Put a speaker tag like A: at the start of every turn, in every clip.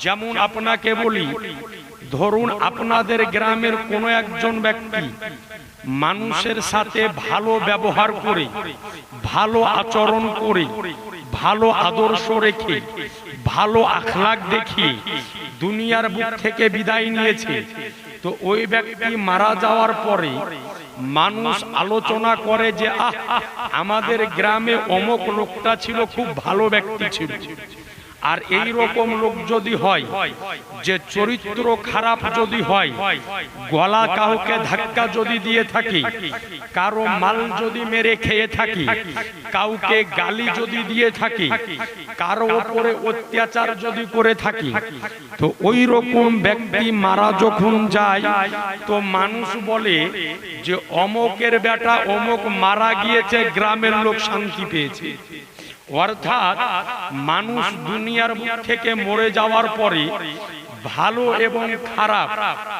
A: যেমন আপনাকে বলি, ধরুন আপনাদের গ্রামের কোনো একজন ব্যক্তি মানুষের সাথে ভালো ব্যবহার করে, ভালো আচরণ করে, ভালো আদর্শ রেখে, ভালো আখলাক দেখিয়ে দুনিয়ার বুক থেকে বিদায় নিয়েছে, তো ওই ব্যক্তি মারা যাওয়ার পরে মানুষ আলোচনা করে যে, আহ, আমাদের গ্রামে অমক লোকটা ছিল, খুব ভালো ব্যক্তি ছিল। আর এই রকম লোক যদি হয়, যে চরিত্র খারাপ যদি হয়, গলা কাউকে ধাক্কা যদি দিয়ে থাকি, কারও মাল যদি মেরে খেয়ে থাকি, কাউকে গালি যদি দিয়ে থাকি, কারও উপরে অত্যাচার যদি করে থাকি, তো ওই রকম ব্যক্তি মারা যখন যায়, তো মানুষ বলে যে অমকের বেটা অমক মারা গিয়েছে, গ্রামের লোক শান্তি পেয়েছে। অর্থাৎ মানুষ দুনিয়ার থেকে মরে যাওয়ার পরে ভালো এবং খারাপ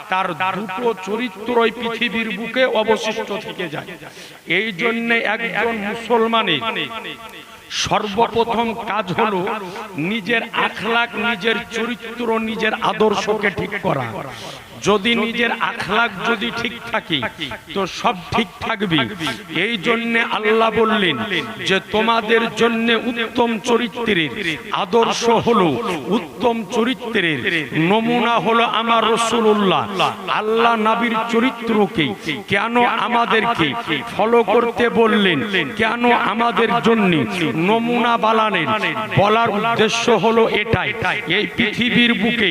A: তার দুটো চরিত্রই পৃথিবীর বুকে অবশিষ্ট থেকে যায়। এই জন্য একজন মুসলমানের সর্বপ্রথম কাজ হলো নিজের আখলাক নিজের চরিত্র, নিজের আদর্শকে ঠিক করা। যদি নিজের আখলাক যদি ঠিক থাকে, তো সব ঠিক থাকবে। এই জন্য আল্লাহ বললেন যে তোমাদের জন্য উত্তম চরিত্রের আদর্শ হলো উত্তম চরিত্রের নমুনা হলো আমার রসুল্লাহ আল্লাহ নবীর চরিত্রকে কেন আমাদেরকে ফলো করতে বললেন? কেন আমাদের জন্য নমুনা বালানের বলার উদ্দেশ্য হলো এটাই, এই পৃথিবীর বুকে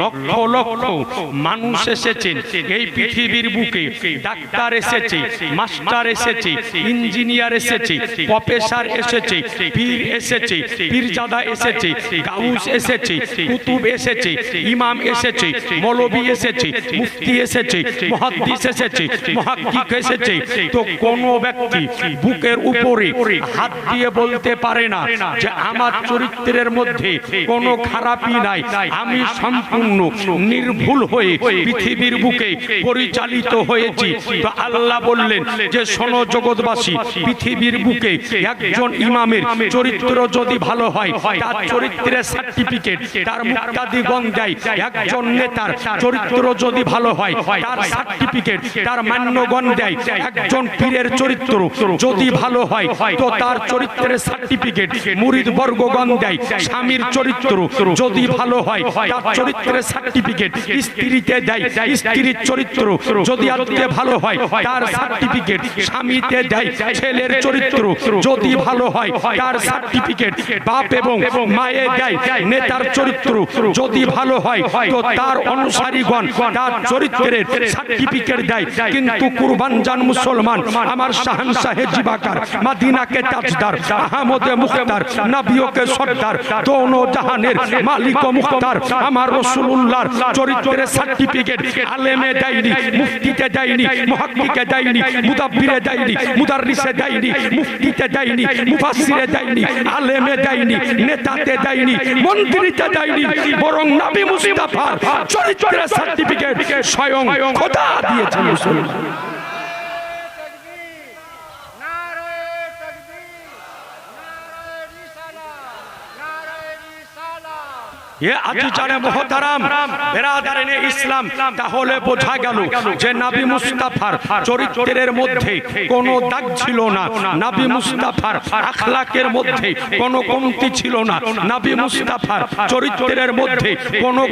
A: লক্ষ লক্ষ মানুষ এসেছেন এই পৃথিবীর বুকে ডাক্তার এসেছে মাস্টার এসেছে ইঞ্জিনিয়ার এসেছে প্রফেসর এসেছে পীর এসেছে পীরজাদা এসেছে গাউস এসেছে কুতুব এসেছে ইমাম এসেছে মৌলবী এসেছে মুফতি এসেছে মুহাদ্দিস এসেছে মুহাক্কিক এসেছে তো কোন ব্যক্তি বুকের উপরে হাত দিয়ে বলতে পারে না যে আমার চরিত্রের মধ্যে কোনো খারাপই নাই আমি সম্পূর্ণ নির্ভুল হয়ে পৃথিবীর বুকে পরিচালিত হয়েছি। তো আল্লাহ বললেন যে, শোনো জগৎবাসী, পৃথিবীর বুকে একজন ইমামের চরিত্র যদি ভালো হয়, তার চরিত্রের সার্টিফিকেট তার মুক্তাদিগণ দেয় একজন নেতার চরিত্র যদি ভালো হয়, তার সার্টিফিকেট তার মান্যগণ দেয় একজন পীরের চরিত্র যদি ভালো হয়, তো তার চরিত্রের সার্টিফিকেট মুরিদ বর্গগণ দেয় স্বামীর চরিত্র যদি ভালো হয়, তার চরিত্রের সার্টিফিকেট স্ত্রীতে দেয় স্ত্রীর চরিত্র যদি আজকে ভালো হয় তার সার্টিফিকেট স্বামীতে দেয় ছেলের চরিত্র যদি ভালো হয় তার সার্টিফিকেট বাপ এবং মায়ে দেয় নেতার চরিত্র যদি ভালো হয় তো তার অনুসারীগণ তার চরিত্রের সার্টিফিকেট দেয়। কিন্তু কুরবান জান মুসলমান আমার শাহান সাহেব জিবাকার মাদিনাকে তাজদার আহমদে মুখতার নবিয়কে সর্দার দোনো জাহানের মালিক মুখতার আমার রসুল্লাহর চরিত্রের সার্টিফিকেট আলেমে দেয়নি মুফতিতে দেয়নি মুহাক্কিকে দেয়নি মুদাব্বিরে দেয়নি মুদাররিসে দেয়নি মুফতিতে দেয়নি মুফাসসিরে দেয়নি আলেমে দেয়নি নেতাতে দেয়নি মন্ত্রীতে দেয়নি বরং নবী মুস্তাফার চরিত্রের সার্টিফিকেট স্বয়ং খোদা দিয়েছেন মুসলমান। চরিত্রের মধ্যে কোনো না। না।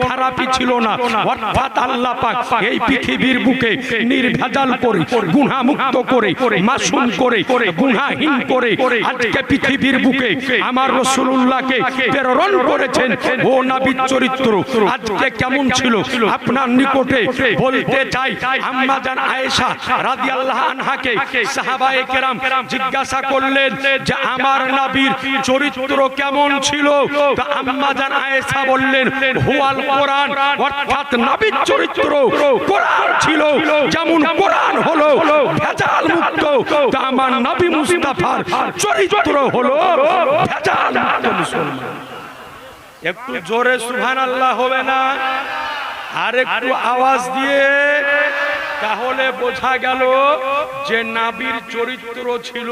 A: খারাপই ছিল না। অর্থাৎ আল্লাহ এই পৃথিবীর বুকে নির্ভেজাল করে গুনাহ মুক্ত করে, মাসুম করে গুনাহহীন করে আজকে পৃথিবীর বুকে আমার রাসূলুল্লাহকে প্রেরণ করেছেন। ও নবীর চরিত্র। আজকে কেমন ছিল? আপনার নিকটে বলতে চাই, আম্মা জান আয়েশা রাদিয়াল্লাহু আনহাকে সাহাবায়ে কেরাম জিজ্ঞাসা করলেন যে, আমার নবীর চরিত্র কেমন ছিল? তো আম্মা জান আয়েশা বললেন, হুয়াল কোরআন। অর্থাৎ নবীর চরিত্র কোরআন ছিল, যেমন কোরআন হলো ভেজাল মুক্ত। তো আমার নবী মুস্তাফার চরিত্র হলো ভেজাল মুক্ত মুসলমান। একটু জোরে সুবহান আল্লাহ হবে না? আর একটু আওয়াজ দিয়ে তাহলে বোঝা গেল যে নাবির চরিত্র ছিল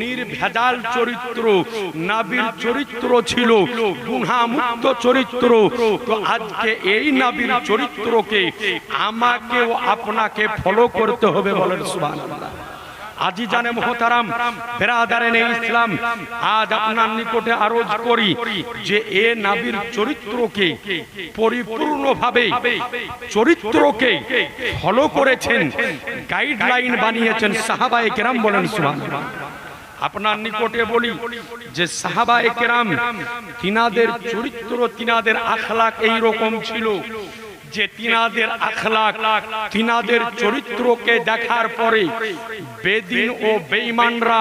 A: নির্ভেজাল চরিত্র। নাবির চরিত্র ছিল গুণামুক্ত চরিত্র। তো আজকে এই নাবির চরিত্রকে আমাকেও আপনাকে ফলো করতে হবে বলেন সুবহানাল্লাহ। আজি জানে মোহতারাম, বেরাদারে নেই ইসলাম, আজ আপনার নিকটে আরজ করি যে এ নাবির চরিত্রকে পরিপূর্ণভাবে চরিত্রকে ফলো করেছেন, গাইডলাইন বানিয়েছেন সাহাবায়ে কেরাম বলেন, সুবহানাল্লাহ। আপনার নিকটে বলি যে সাহাবায়ে কেরাম, তিনাদের চরিত্র, তিনাদের আখলাক এই রকম ছিল। যে তিনাদের আখলাক, তিনাদের চরিত্রকে দেখার পরে বেদিন ও বেঈমানরা,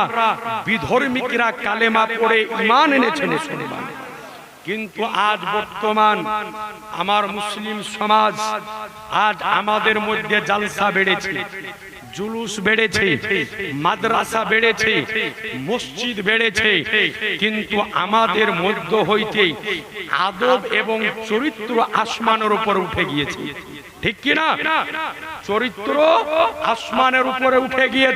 A: বিধর্মিকরা কালেমা পড়ে ইমান এনেছেন শুনবান কিন্তু আজ বর্তমান আমার মুসলিম সমাজ, আজ আমাদের মধ্যে জালসা বেড়েছে। জুলুস বেড়েছে, মাদ্রাসা বেড়েছে, মসজিদ বেড়েছে, কিন্তু আমাদের মধ্য হইতে আদব এবং চরিত্র আসমানের উপর উঠে গিয়েছে। ঠিক কিনা? চরিত্র আসমানের উপরে উঠে গিয়েছে।